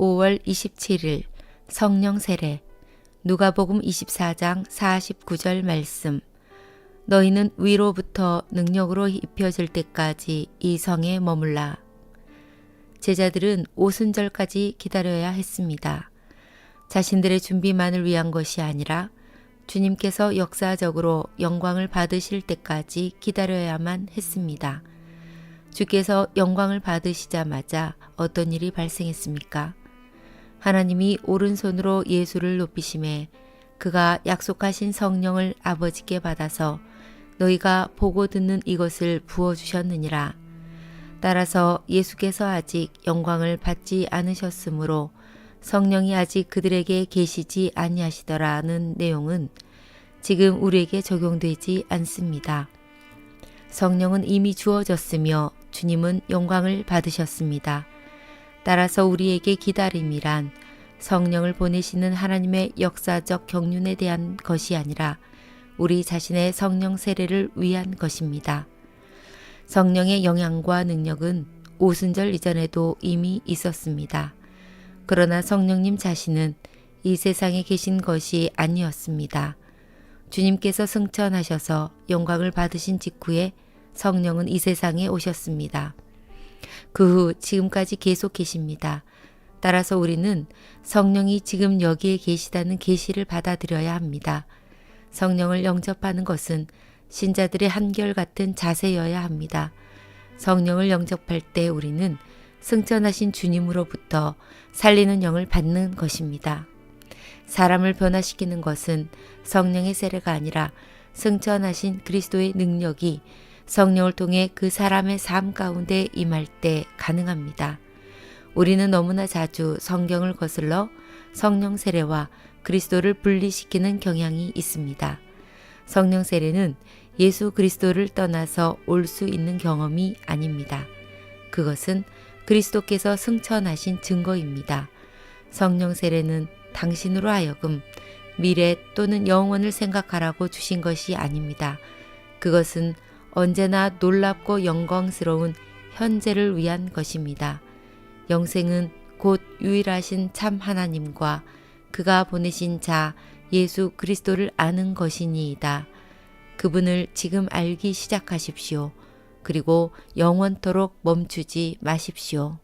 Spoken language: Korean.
5월 27일 성령 세례 누가복음 24장 49절 말씀 너희는 위로부터 능력으로 입혀질 때까지 이 성에 머물라. 제자들은 오순절까지 기다려야 했습니다. 자신들의 준비만을 위한 것이 아니라 주님께서 역사적으로 영광을 받으실 때까지 기다려야만 했습니다. 주께서 영광을 받으시자마자 어떤 일이 발생했습니까? 하나님이 오른손으로 예수를 높이심에 그가 약속하신 성령을 아버지께 받아서 너희가 보고 듣는 이것을 부어주셨느니라. 따라서 예수께서 아직 영광을 받지 않으셨으므로 성령이 아직 그들에게 계시지 아니하시더라는 내용은 지금 우리에게 적용되지 않습니다. 성령은 이미 주어졌으며 주님은 영광을 받으셨습니다. 따라서 우리에게 기다림이란 성령을 보내시는 하나님의 역사적 경륜에 대한 것이 아니라 우리 자신의 성령 세례를 위한 것입니다. 성령의 영향과 능력은 오순절 이전에도 이미 있었습니다. 그러나 성령님 자신은 이 세상에 계신 것이 아니었습니다. 주님께서 승천하셔서 영광을 받으신 직후에 성령은 이 세상에 오셨습니다. 그 후 지금까지 계속 계십니다. 따라서 우리는 성령이 지금 여기에 계시다는 계시를 받아들여야 합니다. 성령을 영접하는 것은 신자들의 한결같은 자세여야 합니다. 성령을 영접할 때 우리는 승천하신 주님으로부터 살리는 영을 받는 것입니다. 사람을 변화시키는 것은 성령의 세례가 아니라 승천하신 그리스도의 능력이 성령을 통해 그 사람의 삶 가운데 임할 때 가능합니다. 우리는 너무나 자주 성경을 거슬러 성령 세례와 그리스도를 분리시키는 경향이 있습니다. 성령 세례는 예수 그리스도를 떠나서 올 수 있는 경험이 아닙니다. 그것은 그리스도께서 승천하신 증거입니다. 성령 세례는 당신으로 하여금 미래 또는 영원을 생각하라고 주신 것이 아닙니다. 그것은 언제나 놀랍고 영광스러운 현재를 위한 것입니다. 영생은 곧 유일하신 참 하나님과 그가 보내신 자 예수 그리스도를 아는 것이니이다. 그분을 지금 알기 시작하십시오. 그리고 영원토록 멈추지 마십시오.